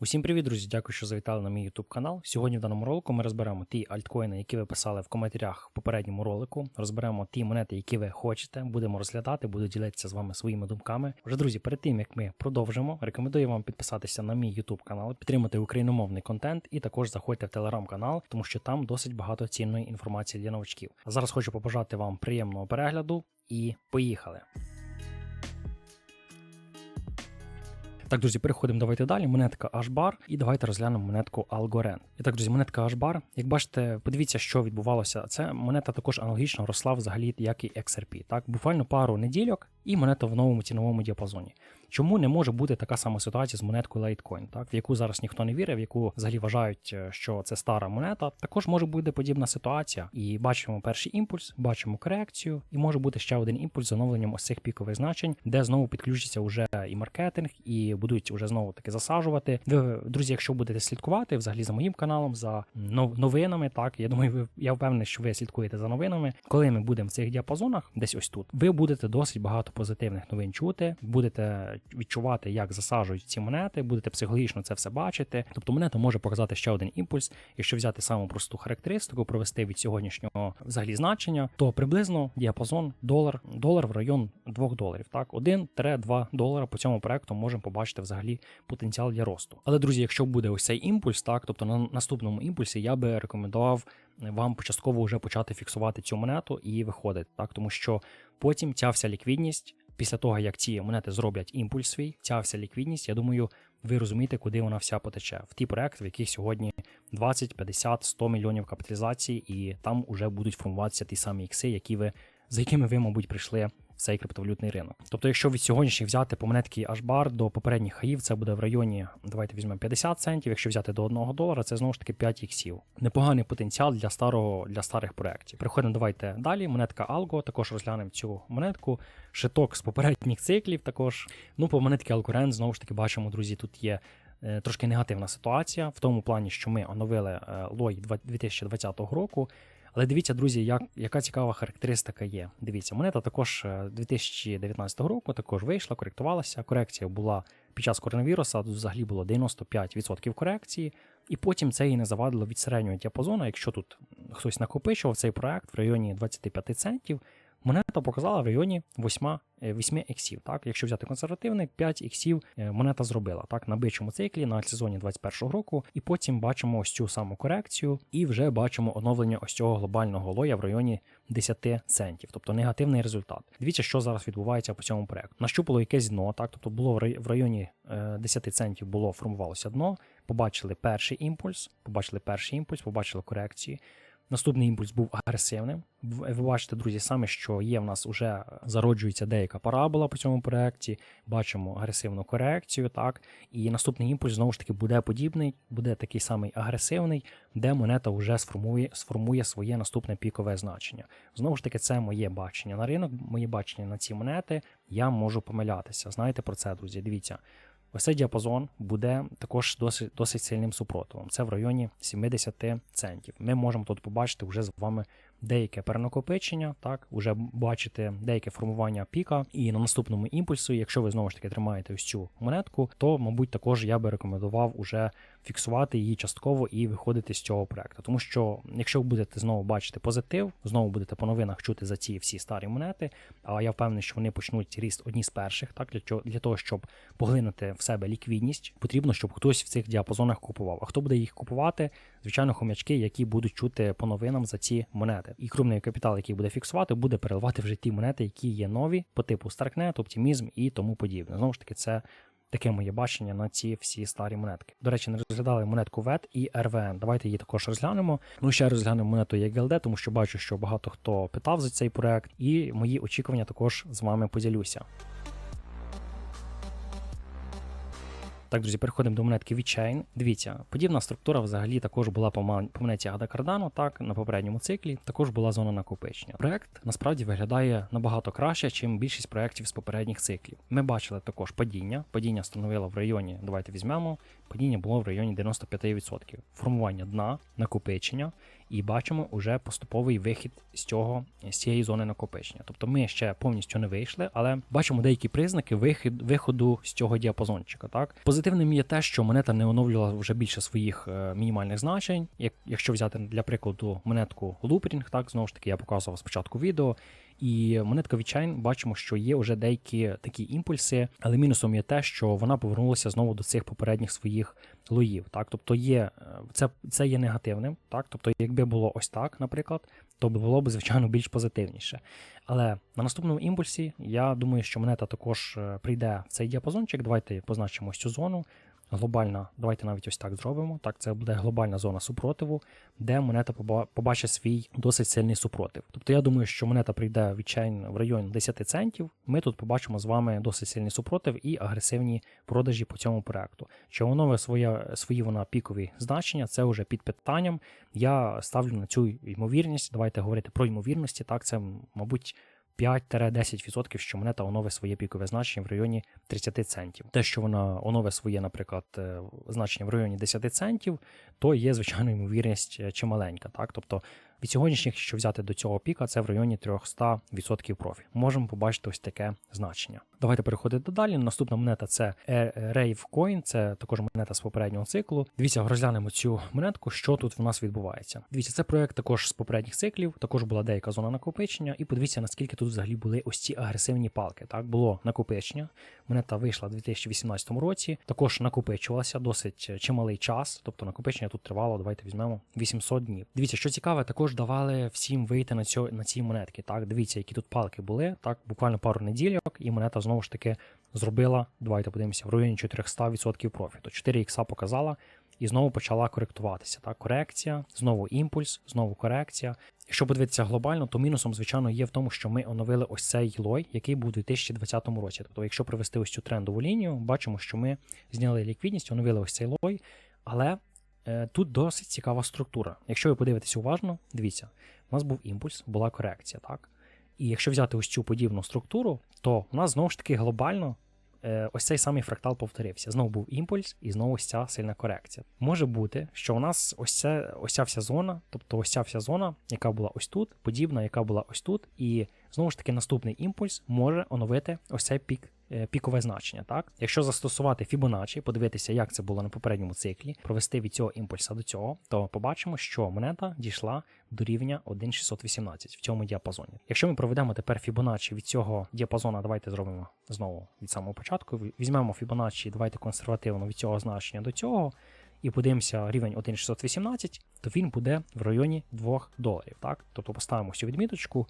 Усім привіт, друзі! Дякую, що завітали на мій YouTube канал. Сьогодні в даному ролику ми розберемо ті альткоїни, які ви писали в коментарях в попередньому ролику. Розберемо ті монети, які ви хочете. Будемо розглядати, буду ділитися з вами своїми думками. Вже друзі, перед тим як ми продовжимо, рекомендую вам підписатися на мій YouTube канал, підтримати україномовний контент і також заходьте в телеграм-канал, тому що там досить багато цінної інформації для новачків. А зараз хочу побажати вам приємного перегляду і поїхали! Так, друзі, переходимо давайте далі. Монетка H-Bar і давайте розглянемо монетку Algorand. І так, друзі, монетка H-Bar. Як бачите, подивіться, що відбувалося. Це монета також аналогічно росла взагалі, як і XRP. Так, буквально пару недільок, і монета в новому ціновому діапазоні. Чому не може бути така сама ситуація з монеткою Litecoin, так в яку зараз ніхто не вірить, в яку взагалі вважають, е, що це стара монета. Також може бути подібна ситуація. І бачимо перший імпульс, бачимо корекцію, і може бути ще один імпульс з оновленням ось цих пікових значень, де знову підключиться вже і маркетинг, і будуть вже знову таки засаджувати. Ви, друзі, якщо будете слідкувати взагалі за моїм каналом, за нов- новинами, так я думаю, ви я впевнений, що ви слідкуєте за новинами. Коли ми будемо в цих діапазонах, десь ось тут, ви будете досить багато позитивних новин чути, будете відчувати, як засаджують ці монети, будете психологічно це все бачити. Тобто монета може показати ще один імпульс. Якщо взяти саму просту характеристику, провести від сьогоднішнього взагалі значення, то приблизно діапазон долар, долар в район 2 доларів. Так, 1-2 долара по цьому проекту можемо побачити взагалі потенціал для росту. Але друзі, якщо буде ось цей імпульс, так тобто на наступному імпульсі я би рекомендував вам початково вже почати фіксувати цю монету і виходити, так тому що потім ця вся ліквідність. Після того, як ці монети зроблять імпульс свій, ця вся ліквідність, я думаю, ви розумієте, куди вона вся потече. В ті проекти, в яких сьогодні 20, 50, 100 мільйонів капіталізації, і там вже будуть формуватися ті самі ікси, які ви, за якими ви, мабуть, прийшли в цей криптовалютний ринок. Тобто, якщо від сьогоднішніх взяти по монетки Ashbar до попередніх хаїв, це буде в районі, давайте візьмемо 50 центів. Якщо взяти до 1 долара, це знову ж таки 5 іксів. Непоганий потенціал для старого для старих проєктів. Приходимо, давайте далі. Монетка Algo, також розглянемо цю монетку. Шиток з попередніх циклів. Також ну по монетки Algorand, знову ж таки, бачимо, друзі, тут є. е, Трошки негативна ситуація в тому плані, що ми оновили е, лой 2020 року. Але дивіться, друзі, як, яка цікава характеристика є. Дивіться, монета також е, 2019 року також вийшла, коректувалася. Корекція була під час коронавіруса, взагалі було 95% корекції, і потім це її не завадило від середнього діапазону. Якщо тут хтось накопичував цей проект в районі 25 центів, монета показала в районі 8, 8 іксів. Так? Якщо взяти консервативний, 5 іксів е, монета зробила так, на бичому циклі на сезоні 21 року, і потім бачимо ось цю саму корекцію, і вже бачимо оновлення ось цього глобального лоя в районі 10 центів, тобто негативний результат. Дивіться, що зараз відбувається по цьому проекту. Нащупало якесь дно, так, тобто було в рай- районі е, 10 центів було формувалося дно. Побачили перший імпульс, побачили перший імпульс, побачили корекції. Наступний імпульс був агресивним. Ви бачите, друзі, саме що є в нас вже зароджується деяка парабола по цьому проекті. Бачимо агресивну корекцію, так. І наступний імпульс знову ж таки буде подібний, буде такий самий агресивний, де монета вже сформує, сформує своє наступне пікове значення. Знову ж таки, це моє бачення на ринок, моє бачення на ці монети. Я можу помилятися. Знаєте про це, друзі? Дивіться. Ось цей діапазон буде також досить, досить сильним супротивом. Це в районі 70 центів. Ми можемо тут побачити вже з вами деяке перенакопичення, так, уже бачите деяке формування піка. І на наступному імпульсу, якщо ви знову ж таки тримаєте ось цю монетку, то, мабуть, також я би рекомендував уже фіксувати її частково і виходити з цього проекту. Тому що, якщо ви будете знову бачити позитив, знову будете по новинах чути за ці всі старі монети, а я впевнений, що вони почнуть ріст одні з перших, так для чого для того, щоб поглинути в себе ліквідність, потрібно, щоб хтось в цих діапазонах купував. А хто буде їх купувати? Звичайно, хомячки, які будуть чути по новинам за ці монети. І крупний капітал, який буде фіксувати, буде переливати вже ті монети, які є нові, по типу Starknet, Optimism і тому подібне. Знову ж таки, це. Таке моє бачення на ці всі старі монетки. До речі, не розглядали монетку VET і RVN. Давайте її також розглянемо. Ну ще розглянемо монету EGLD, тому що бачу, що багато хто питав за цей проект, і мої очікування також з вами поділюся. Так, друзі, переходимо до монетки VeChain. Дивіться, подібна структура взагалі також була по монеті Ада Cardano, так, на попередньому циклі, також була зона накопичення. Проект насправді виглядає набагато краще, ніж більшість проєктів з попередніх циклів. Ми бачили також падіння. Падіння становило в районі, давайте візьмемо, падіння було в районі 95%. Формування дна, накопичення. І бачимо уже поступовий вихід з цього з цієї зони накопичення. Тобто ми ще повністю не вийшли, але бачимо деякі признаки вихід, виходу з цього діапазончика. Так позитивним є те, що монета не оновлювала вже більше своїх е, мінімальних значень. Як якщо взяти для прикладу монетку Loopring, так знову ж таки я показував спочатку відео. І монетка Вічайн бачимо, що є вже деякі такі імпульси, але мінусом є те, що вона повернулася знову до цих попередніх своїх лоїв. Так, тобто є е, це це є негативним. Так, тобто, якби було ось так, наприклад, то було б звичайно більш позитивніше. Але на наступному імпульсі я думаю, що монета також е, прийде в цей діапазончик. Давайте позначимо цю зону глобальна, давайте навіть ось так зробимо. Так, це буде глобальна зона супротиву, де монета побачить свій досить сильний супротив. Тобто я думаю, що монета прийде відчайно в район 10 центів. Ми тут побачимо з вами досить сильний супротив і агресивні продажі по цьому проекту. Чи воно своє, свої вона пікові значення, це вже під питанням. Я ставлю на цю ймовірність. Давайте говорити про ймовірності. Так, це, мабуть. 5-10%, що монета оновить своє пікове значення в районі 30 центів. Те, що вона оновить своє, наприклад, е, значення в районі 10 центів, то є, звичайно, ймовірність е, чималенька. Так? Тобто від сьогоднішніх, якщо взяти до цього піка, це в районі 300% профі. Можемо побачити ось таке значення. Давайте переходити далі. Наступна монета це Rave Coin, це також монета з попереднього циклу. Дивіться, розглянемо цю монетку, що тут в нас відбувається. Дивіться, це проект також з попередніх циклів, також була деяка зона накопичення, і подивіться, наскільки тут взагалі були ось ці агресивні палки. Так, було накопичення. Монета вийшла у 2018 році, також накопичувалася досить чималий час, тобто накопичення тут тривало. Давайте візьмемо 800 днів. Дивіться, що цікаве, також давали всім вийти на цю, на ці монетки. Так, дивіться, які тут палки були. Так, буквально пару недільок, і монета знову ж таки зробила. Давайте подивимося, в районі 400% профіту. 4 ікса показала. І знову почала коректуватися. Так, Корекція, знову імпульс, знову корекція. Якщо подивитися глобально, то мінусом, звичайно, є в тому, що ми оновили ось цей лой, який був у 2020 році. Тобто, якщо привести ось цю трендову лінію, бачимо, що ми зняли ліквідність, оновили ось цей лой, але тут досить цікава структура. Якщо ви подивитесь уважно, дивіться, у нас був імпульс, була корекція. так? І якщо взяти ось цю подібну структуру, то у нас знову ж таки глобально Е, ось цей самий фрактал повторився. Знову був імпульс, і знову ось ця сильна корекція. Може бути, що у нас ось ця, ось ця вся зона, тобто ось ця вся зона, яка була ось тут, подібна, яка була ось тут, і знову ж таки наступний імпульс може оновити ось цей пік Е, пікове значення. Так? Якщо застосувати Fibonacci, подивитися, як це було на попередньому циклі, провести від цього імпульса до цього, то побачимо, що монета дійшла до рівня 1,618 в цьому діапазоні. Якщо ми проведемо тепер Fibonacci від цього діапазону, давайте зробимо знову від самого початку. Візьмемо Fibonacci, давайте консервативно від цього значення до цього. І подивимося рівень 1,618, то він буде в районі 2 доларів. Так? Тобто поставимо цю відміточку.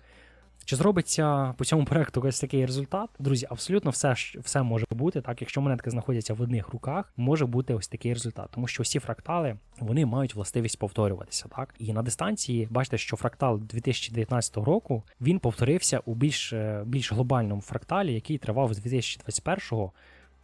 Чи зробиться по цьому проекту ось такий результат? Друзі, абсолютно все все може бути. Так, якщо монетки знаходяться в одних руках, може бути ось такий результат, тому що всі фрактали вони мають властивість повторюватися. Так, і на дистанції бачите, що фрактал 2019 року він повторився у більш е, більш глобальному фракталі, який тривав з 2021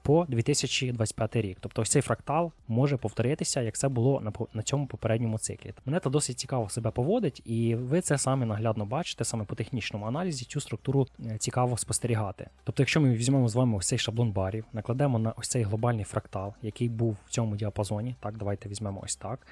по 2025 рік. Тобто ось цей фрактал може повторитися, як це було на на цьому попередньому циклі. Монета досить цікаво себе поводить, і ви це саме наглядно бачите, саме по технічному аналізі цю структуру е, цікаво спостерігати. Тобто, якщо ми візьмемо з вами ось цей шаблон барів, накладемо на ось цей глобальний фрактал, який був в цьому діапазоні, так, давайте візьмемо ось так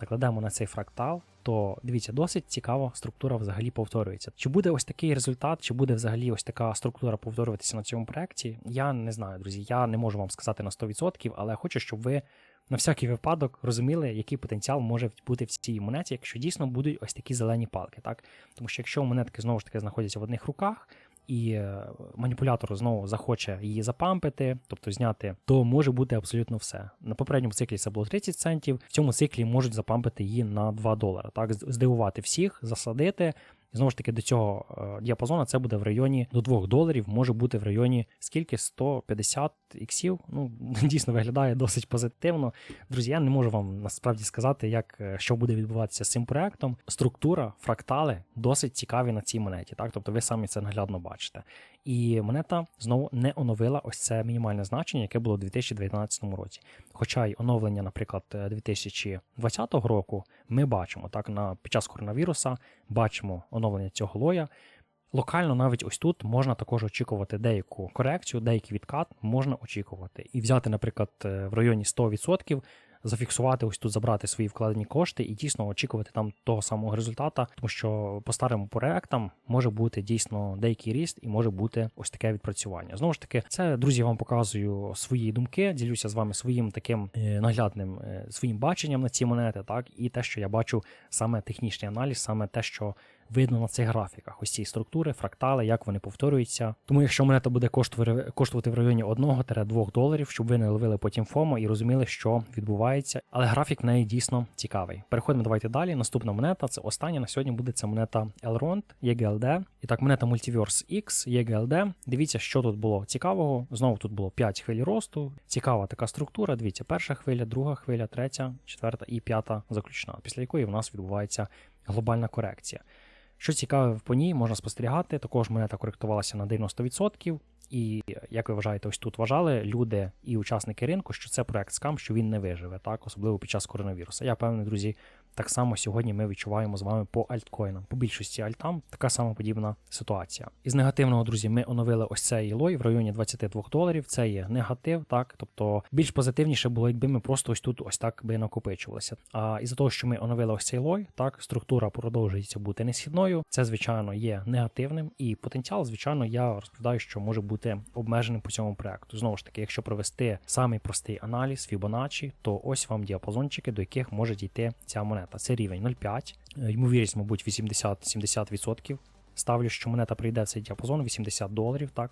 накладемо на цей фрактал, то дивіться, досить цікава структура взагалі повторюється. Чи буде ось такий результат, чи буде взагалі ось така структура повторюватися на цьому проєкті, я не знаю, друзі. Я не можу вам сказати на 100%, але хочу, щоб ви на всякий випадок розуміли, який потенціал може бути в цій монеті, якщо дійсно будуть ось такі зелені палки. так? Тому що якщо монетки знову ж таки знаходяться в одних руках, і е, маніпулятор знову захоче її запампити, тобто зняти, то може бути абсолютно все. На попередньому циклі це було 30 центів, в цьому циклі можуть запампити її на 2 долара. Так, здивувати всіх, засадити, знову ж таки, до цього е, діапазону це буде в районі до 2 доларів, може бути в районі скільки 150 іксів. Ну, дійсно виглядає досить позитивно. Друзі, я не можу вам насправді сказати, як е, що буде відбуватися з цим проектом. Структура, фрактали досить цікаві на цій монеті. Так, тобто ви самі це наглядно бачите. І монета знову не оновила ось це мінімальне значення, яке було у 2019 році. Хоча й оновлення, наприклад, 2020 року ми бачимо так на під час коронавіруса, бачимо оновлення цього лоя. Локально навіть ось тут можна також очікувати деяку корекцію, деякий відкат можна очікувати. І взяти, наприклад, в районі 100% зафіксувати ось тут, забрати свої вкладені кошти і дійсно очікувати там того самого результата, тому що по старим проектам може бути дійсно деякий ріст і може бути ось таке відпрацювання. Знову ж таки, це друзі, я вам показую свої думки, ділюся з вами своїм таким е, наглядним е, своїм баченням на ці монети, так і те, що я бачу саме технічний аналіз, саме те, що видно на цих графіках. Ось ці структури, фрактали, як вони повторюються. Тому, якщо монета буде коштувати, в районі 1-2 доларів, щоб ви не ловили потім ФОМО і розуміли, що відбувається. Але графік в неї дійсно цікавий. Переходимо давайте далі. Наступна монета це остання на сьогодні буде це монета Elrond, EGLD. І так, монета Multiverse X, EGLD. Дивіться, що тут було цікавого. Знову тут було 5 хвиль росту. Цікава така структура. Дивіться, перша хвиля, друга хвиля, третя, четверта і п'ята заключна, після якої в нас відбувається глобальна корекція. Що цікаве по ній, можна спостерігати. Також монета коректувалася на 90%. І як ви вважаєте, ось тут вважали люди і учасники ринку, що це проект скам, що він не виживе, так, особливо під час коронавірусу. Я певний, друзі, так само сьогодні ми відчуваємо з вами по альткоїнам. По більшості альтам така сама подібна ситуація. Із негативного, друзі, ми оновили ось цей лой в районі 22 доларів. Це є негатив, так тобто більш позитивніше було, якби ми просто ось тут ось так би накопичувалися. А із-за того, що ми оновили ось цей лой, так структура продовжується бути несхідною. Це звичайно є негативним, і потенціал, звичайно, я розповідаю, що може бути обмеженим по цьому проекту. Знову ж таки, якщо провести самий простий аналіз Fibonacci, то ось вам діапазончики, до яких може дійти ця монета. Це рівень 0,5, е, ймовірність, мабуть, 80-70%. Ставлю, що монета прийде в цей діапазон 80 доларів. Так,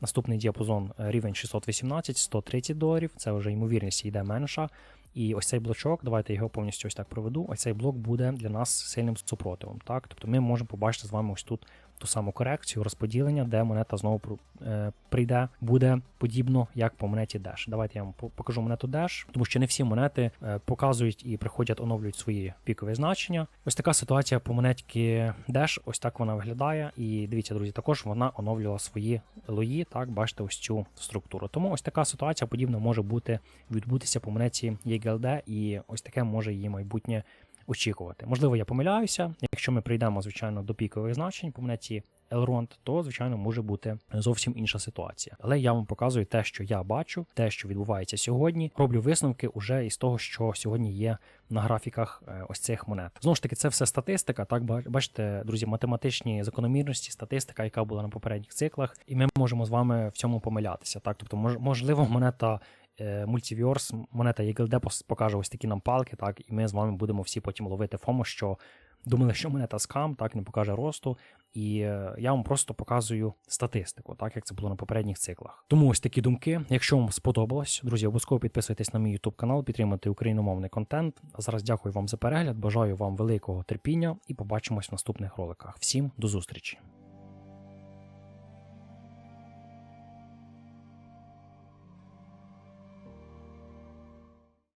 наступний діапазон е, рівень 618, 130 доларів. Це вже ймовірність йде менша. І ось цей блочок, давайте його повністю ось так проведу. Ось цей блок буде для нас сильним супротивом. Так, тобто ми можемо побачити з вами ось тут ту саму корекцію, розподілення, де монета знову е, прийде, буде подібно, як по монеті Dash. Давайте я вам покажу монету Dash, тому що не всі монети е, показують і приходять, оновлюють свої пікові значення. Ось така ситуація по монетки Dash, ось так вона виглядає. І дивіться, друзі, також вона оновлювала свої лої. Так, бачите, ось цю структуру. Тому ось така ситуація подібна може бути відбутися по монеті EGLD, і ось таке може її майбутнє очікувати. Можливо, я помиляюся. Якщо ми прийдемо, звичайно, до пікових значень по монеті Elrond, то звичайно може бути зовсім інша ситуація. Але я вам показую те, що я бачу, те, що відбувається сьогодні. Роблю висновки уже із того, що сьогодні є на графіках е, ось цих монет. Знову ж таки, це все статистика. Так бачите, друзі, математичні закономірності, статистика, яка була на попередніх циклах, і ми можемо з вами в цьому помилятися. Так, тобто, можливо, монета. Multiverse, монета EGLD покаже ось такі нам палки, так, і ми з вами будемо всі потім ловити ФОМО, що думали, що монета скам, так не покаже росту. І е, я вам просто показую статистику, так як це було на попередніх циклах. Тому ось такі думки. Якщо вам сподобалось, друзі, обов'язково підписуйтесь на мій YouTube канал, підтримуйте україномовний контент. А зараз дякую вам за перегляд. Бажаю вам великого терпіння і побачимось в наступних роликах. Всім до зустрічі!